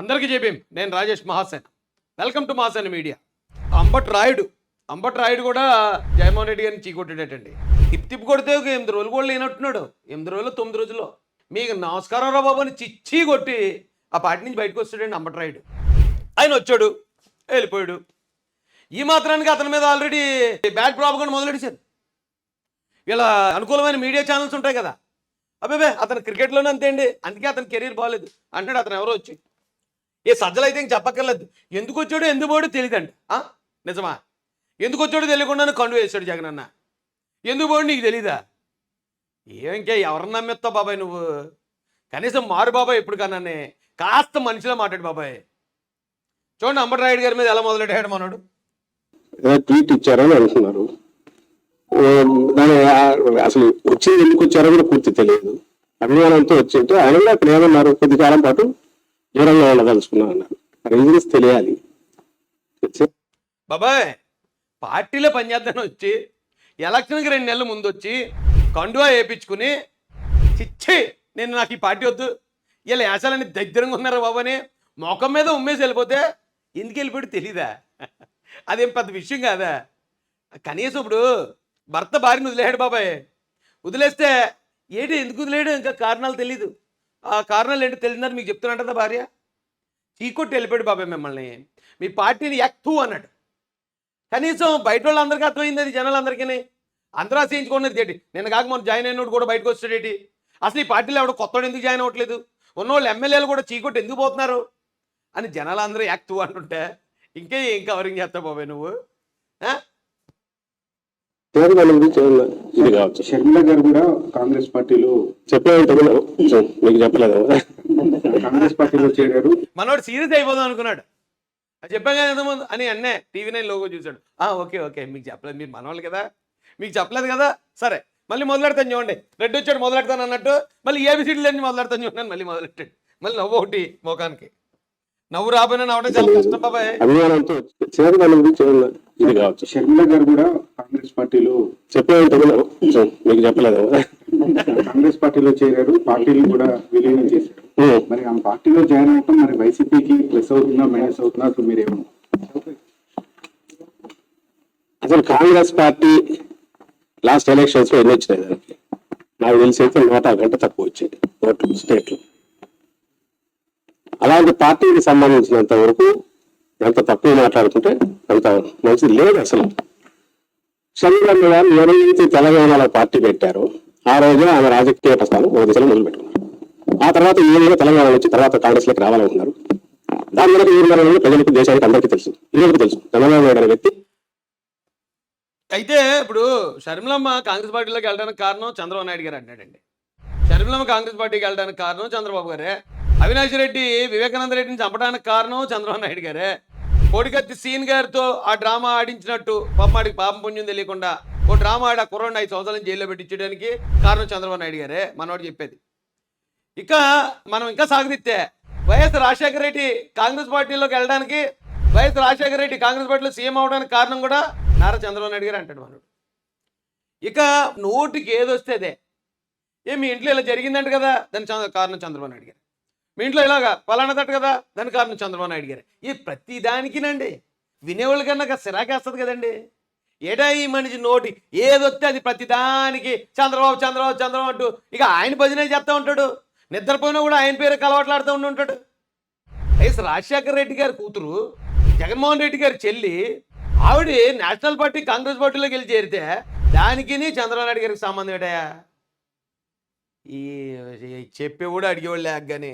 అందరికీ చెప్పేం నేను Rajesh Mahasen. Welcome to Mahasen media. Ambati Rayudu Ambati Rayudu కూడా జగన్మోహన్ రెడ్డి గారిని చీకొట్టేటండి తిప్పి తిప్పి కొడితే ఒక ఎనిమిది రోజులు కూడా లేనట్టున్నాడు. ఎనిమిది రోజులు తొమ్మిది రోజుల్లో మీకు నమస్కారం రా బాబు అని చిచ్చి కొట్టి ఆ పార్టీ నుంచి బయటకు వస్తాడండి అంబట్ రాయుడు. ఆయన వచ్చాడు వెళ్ళిపోయాడు. ఈ మాత్రానికి అతని మీద ఆల్రెడీ బ్యాడ్ ప్రాబ్లం మొదలెడిచారు ఇలా అనుకూలమైన మీడియా ఛానల్స్ ఉంటాయి కదా. అబ్బాబే అతను క్రికెట్లోనే అంతే అండి. అందుకే అతని కెరీర్ బాగాలేదు అంటాడు అతను ఎవరో వచ్చి. ఏ సజ్జలు అయితే ఇంక చెప్పక్కర్లేదు. ఎందుకు వచ్చాడో ఎందుకు పోయాడో తెలియదండి. ఆ? నిజమా? ఎందుకు వచ్చాడో తెలియకుండానే కండు వేసాడు జగన్ అన్న. ఎందుకు పోడు నీకు తెలీదా? ఏమింకే ఎవరిని నమ్మిస్తావు బాబాయ్ నువ్వు? కనీసం మారు బాబాయ్ ఎప్పుడు కన్నానే? కాస్త మనిషిలో మాట్లాడు బాబాయ్. చూడండి అంబటరాయుడు గారి మీద ఎలా మొదలెట్టాడు మనోడు. ట్వీట్ ఇచ్చారని అంటున్నారు అసలు వచ్చింది ఎందుకు వచ్చారో కూడా పూర్తి తెలియదు. అభిమానంతో వచ్చింటే ఆయన కూడా అక్కడ ఏమన్నారు? కొద్ది కాలం పాటు దూరంగా ఉండదలుచుకున్నాను అన్నారు రీజన్స్ తెలియాలి. బాబాయ్ పార్టీలో పనిచేద్దాని వచ్చి ఎలక్షన్కి రెండు నెలల ముందు వచ్చి కండువా వేయించుకుని చిచ్చి నేను నాకు ఈ పార్టీ వద్దు. ఇలా యాసాలని దగ్గరంగా ఉన్నారు బాబాని అని మీద ఉమ్మేసి వెళ్ళిపోతే ఎందుకు వెళ్ళిపోయాడు తెలీదా? అదేం పెద్ద విషయం కాదా? కనీసం ఇప్పుడు భర్త భార్యను వదిలేడు బాబాయ్. వదిలేస్తే ఏంటి ఎందుకు వదిలేడు? ఇంకా కారణాలు తెలీదు. ఆ కారణాలు ఏంటో తెలిసిందని మీకు చెప్తున్నట్టు భార్య? చీకొట్టి వెళ్ళిపోయాడు బాబాయ్ మిమ్మల్ని. మీ పార్టీని యాక్టివ్ అన్నాడు. కనీసం బయట వాళ్ళందరికీ అర్థమైంది అది జనాలందరికీ అందరూ ఆశయించుకున్నది ఏంటి? నిన్న కాక మనం జాయిన్ అయినోడు కూడా బయటకు వచ్చాడేటి అసలు ఈ పార్టీలో ఎవడు కొత్తవాడు ఎందుకు జాయిన్ అవ్వట్లేదు? ఉన్నోళ్ళు ఎమ్మెల్యేలు కూడా చీకొట్టి ఎందుకు పోతున్నారు? అని జనాలందరూ యాక్టివ్ అంటుంటే ఇంకే ఏం కవరింగ్ చేస్తావు బాబాయ్ నువ్వు? గురించి ఇది కావచ్చు. షర్మిల గారు కూడా కాంగ్రెస్ పార్టీలో చెప్పే మీకు చెప్పలేదు. కాంగ్రెస్ పార్టీలో చేరారు. మనోడు సీరియస్ అయిపోదాం అనుకున్నాడు. అది చెప్పాం కదా ఇంతకుముందు అని అన్నే టీవీ నైన్ లోగో చూశాడు. ఆ ఓకే ఓకే మీకు చెప్పలేదు మీరు మనవాళ్ళు కదా. మీకు చెప్పలేదు కదా? సరే మళ్ళీ మొదలెడతాను చూడండి. రెడ్ వచ్చాడు మొదలెడతాను అన్నట్టు. మళ్ళీ ఏబిసిడీలు అన్ని మొదలెడతాను చూడండి మళ్ళీ మొదలెట్టాడు. మళ్ళీ నవ్వు ఒకటి మోకానికి నవ్వు రాబోయినా నవ్వడం చాలా కష్టం బాబాయ్. అభిమానంతో ఏమన్నా ఇది కావచ్చు? షర్మిల గారు కూడా కాంగ్రెస్ పార్టీలో చెప్పే మీకు చెప్పలేదు? కదా. కాంగ్రెస్ పార్టీలో చేరారు పార్టీని కూడా విలీనం చేశారు. మరి ఆ పార్టీలో జాయిన్ అవటం మరి వైసీపీకి ప్లస్ అవుతుందా మైనస్ అవుతుందా అసలు మీరేమో? అసలు కాంగ్రెస్ పార్టీ లాస్ట్ ఎలక్షన్స్లో ఎన్ని వచ్చినాయి దానికి? నాకు తెలిసి అయితే నూట గంట తక్కువ వచ్చాయి ఓట్లు స్టేట్లు. అలాంటి పార్టీకి సంబంధించినంత వరకు ఎంత తక్కువ మాట్లాడుకుంటే అంత మంచిది లేదు అసలు. చంద్రబాబు గారు ఎవరైతే తెలంగాణలో పార్టీ పెట్టారో ఆ రోజు ఆమె రాజకీయ ప్రస్థానం ఒక దిశలో మొదలుపెట్టుకున్నారు ఆ తర్వాత ఈయన తెలంగాణ నుంచి తర్వాత కాంగ్రెస్లోకి రావాలనుకున్నారు దాని వరకు ఈయన ప్రజలకు దేశానికి అందరికీ తెలుసు. ఈరోజు తెలుసు. చంద్రబాబు నాయుడు అనే వ్యక్తి. అయితే ఇప్పుడు షర్మిలమ్మ కాంగ్రెస్ పార్టీలోకి వెళ్ళడానికి కారణం చంద్రబాబు నాయుడు గారు అంటాడండి షర్మిలమ్మ కాంగ్రెస్ పార్టీకి వెళ్ళడానికి కారణం చంద్రబాబు గారే. అవినాష్ రెడ్డి వివేకానంద రెడ్డిని చంపడానికి కారణం చంద్రబాబు నాయుడు గారే. కోడికత్తి సీన్ గారితో ఆ డ్రామా ఆడించినట్టు పాపమాడికి పాపం పుణ్యం తెలియకుండా ఓ డ్రామా ఆడ ఆ కుర్రోడిని ఐదు సంవత్సరాలు జైల్లో పెట్టించడానికి కారణం చంద్రబాబు నాయుడు గారే మనోడు చెప్పేది. ఇక మనం ఇంకా సాగదిస్తే వైఎస్ రాజశేఖర రెడ్డి కాంగ్రెస్ పార్టీలోకి వెళ్ళడానికి వైఎస్ రాజశేఖర రెడ్డి కాంగ్రెస్ పార్టీలో సీఎం అవడానికి కారణం కూడా నారా చంద్రబాబు నాయుడు గారు అంటాడు మనోడు. ఇక నోటికి ఏదొస్తే అదే. ఏ మీ ఇంట్లో ఇలా జరిగిందంట కదా దాని చంద్ర కారణం చంద్రబాబు నాయుడు గారు. మీ ఇంట్లో ఇలాగా పలానాదట కదా? దాని కారణం చంద్రబాబు నాయుడు గారు. ఈ ప్రతి దానికినండి వినేవాళ్ళ కన్నా సిరాకేస్తుంది కదండి. ఏటా ఈ మనిషి నోటి ఏదొస్తే అది ప్రతి దానికి చంద్రబాబు చంద్రబాబు చంద్రబాబు అంటూ ఇక ఆయన భజనే చేస్తూ ఉంటాడు. నిద్రపోయినా కూడా ఆయన పేరు కలవాట్లాడుతూ ఉండి ఉంటాడు. వైఎస్ రాజశేఖర రెడ్డి గారి కూతురు జగన్మోహన్ రెడ్డి గారి చెల్లి ఆవిడ నేషనల్ పార్టీ కాంగ్రెస్ పార్టీలోకి వెళ్ళి చేరితే దానికి చంద్రబాబు నాయుడు గారికి సంబంధం ఏటయా ఈ ఈ చెప్పే కూడా అడిగేవాళ్ళు లేక కానీ